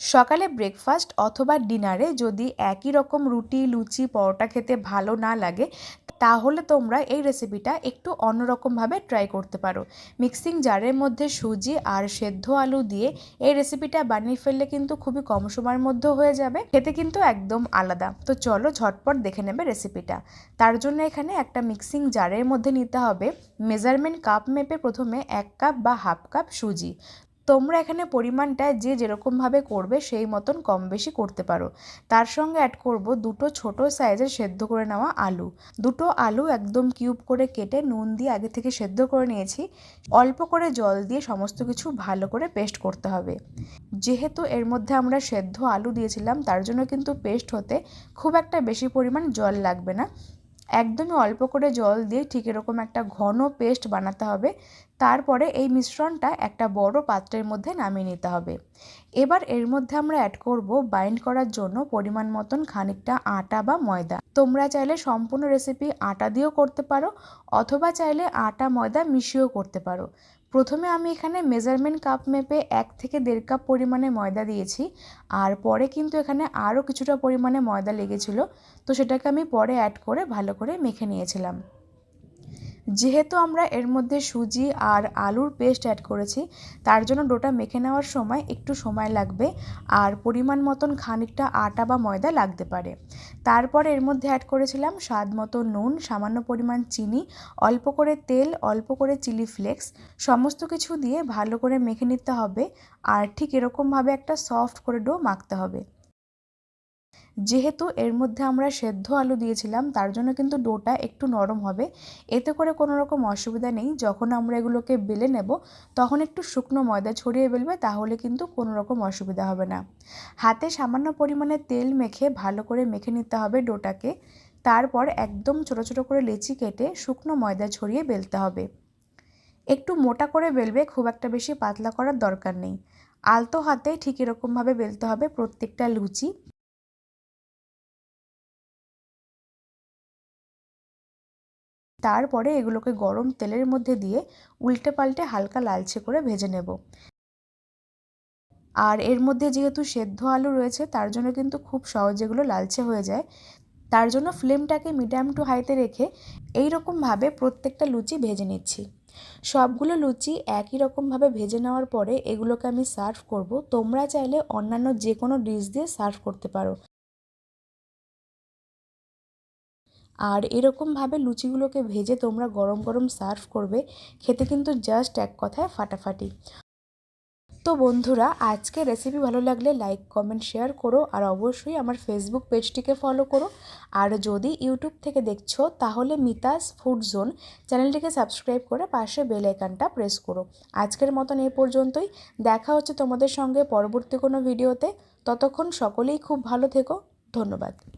সকালে ব্রেকফাস্ট অথবা ডিনারে যদি একই রকম রুটি, লুচি, পরোটা খেতে ভালো না লাগে, তাহলে তোমরা এই রেসিপিটা একটু অন্যরকমভাবে ট্রাই করতে পারো। মিক্সিং জারের মধ্যে সুজি আর সেদ্ধ আলু দিয়ে এই রেসিপিটা বানিয়ে ফেললে কিন্তু খুবই কম সময়ের মধ্যে হয়ে যাবে। খেতে কিন্তু একদম আলাদা। তো চলো ঝটপট দেখে নেবে রেসিপিটা তার জন্য এখানে একটা মিক্সিং জারের মধ্যে নিতে হবে মেজারমেন্ট কাপ মেপে প্রথমে এক কাপ বা হাফ কাপ সুজি। তোমরা এখানে পরিমাণটা যে যেরকমভাবে করবে সেই মতন কম বেশি করতে পারো। তার সঙ্গে অ্যাড করব দুটো ছোট সাইজের সেদ্ধ করে নেওয়া আলু। দুটো আলু একদম কিউব করে কেটে নুন দিয়ে আগে থেকে সেদ্ধ করে নিয়েছি। অল্প করে জল দিয়ে সমস্ত কিছু ভালো করে পেস্ট করতে হবে। যেহেতু এর মধ্যে আমরা সেদ্ধ আলু দিয়েছিলাম, তার জন্য কিন্তু পেস্ট হতে খুব একটা বেশি পরিমাণ জল লাগবে না। একদমই অল্প করে জল দিয়ে ঠিক এরকম একটা ঘন পেস্ট বানাতে হবে। তারপরে এই মিশ্রণটা একটা বড় পাত্রের মধ্যে নামিয়ে নিতে হবে। এবার এর মধ্যে আমরা অ্যাড করব বাইন্ড করার জন্য পরিমাণ মতন খানিকটা আটা বা ময়দা। তোমরা চাইলে সম্পূর্ণ রেসিপি আটা দিয়েও করতে পারো, অথবা চাইলে আটা, ময়দা মিশিয়েও করতে পারো। প্রথমে আমি এখানে মেজারমেন্ট কাপ মেপে এক থেকে দেড় কাপ পরিমাণে ময়দা দিয়েছি, আর পরে কিন্তু এখানে আরও কিছুটা পরিমাণে ময়দা লেগেছিলো, তো সেটাকে আমি পরে অ্যাড করে ভালো করে মেখে নিয়েছিলাম। যেহেতু আমরা এর মধ্যে সুজি আর আলুর পেস্ট অ্যাড করেছি, তার জন্য ডোটা মেখে নেওয়ার সময় একটু সময় লাগবে আর পরিমাণ মতন খানিকটা আটা বা ময়দা লাগতে পারে। তারপর এর মধ্যে অ্যাড করেছিলাম স্বাদ মতো নুন, সামান্য পরিমাণ চিনি, অল্প করে তেল, অল্প করে চিলি ফ্লেক্স সমস্ত কিছু দিয়ে ভালো করে মেখে নিতে হবে আর ঠিক এরকমভাবে একটা সফট করে ডো মাখতে হবে। যেহেতু এর মধ্যে আমরা সেদ্ধ আলু দিয়েছিলাম, তার জন্য কিন্তু ডোটা একটু নরম হবে। এতে করে কোনো রকম অসুবিধা নেই। যখন আমরা এগুলোকে বেলে নেব, তখন একটু শুকনো ময়দা ছড়িয়ে বেলবে, তাহলে কিন্তু কোনো রকম অসুবিধা হবে না। হাতে সামান্য পরিমাণে তেল মেখে ভালো করে মেখে নিতে হবে ডোটাকে। তারপর একদম ছোটো ছোটো করে লেচি কেটে শুকনো ময়দা ছড়িয়ে বেলতে হবে। একটু মোটা করে বেলবে, খুব একটা বেশি পাতলা করার দরকার নেই। আলতো হাতে ঠিক এরকমভাবে বেলতে হবে প্রত্যেকটা লুচি। তারপরে এগুলোকে গরম তেলের মধ্যে দিয়ে উল্টে পাল্টে হালকা লালচে করে ভেজে নেব। আর এর মধ্যে যেহেতু সেদ্ধ আলু রয়েছে, তার জন্য কিন্তু খুব সহজে এগুলো লালচে হয়ে যায়। তার জন্য ফ্লেমটাকে মিডিয়াম টু হাইতে রেখে এই রকমভাবে প্রত্যেকটা লুচি ভেজে নিচ্ছি। সবগুলো লুচি একই রকমভাবে ভেজে নেওয়ার পরে এগুলোকে আমি সার্ভ করব। তোমরা চাইলে অন্যান্য যে কোনো ডিশ দিয়ে সার্ভ করতে পারো। আর এরকমভাবে লুচিগুলোকে ভেজে তোমরা গরম গরম সার্ভ করবে, খেতে কিন্তু জাস্ট এক কথায় ফাটাফাটি। তো বন্ধুরা আজকে রেসিপি ভালো লাগলে লাইক, কমেন্ট, শেয়ার করো আর অবশ্যই আমার ফেসবুক পেজটিকে ফলো করো। আর যদি ইউটিউব থেকে দেখছ, তাহলে মিতাস ফুড জোন চ্যানেলটিকে সাবস্ক্রাইব করে পাশে বেল আইকনটা প্রেস করো। আজকের মতন এই পর্যন্তই। দেখা হচ্ছে তোমাদের সঙ্গে পরবর্তী কোনো ভিডিওতে। ততক্ষণ সকলেই খুব ভালো থেকো। ধন্যবাদ।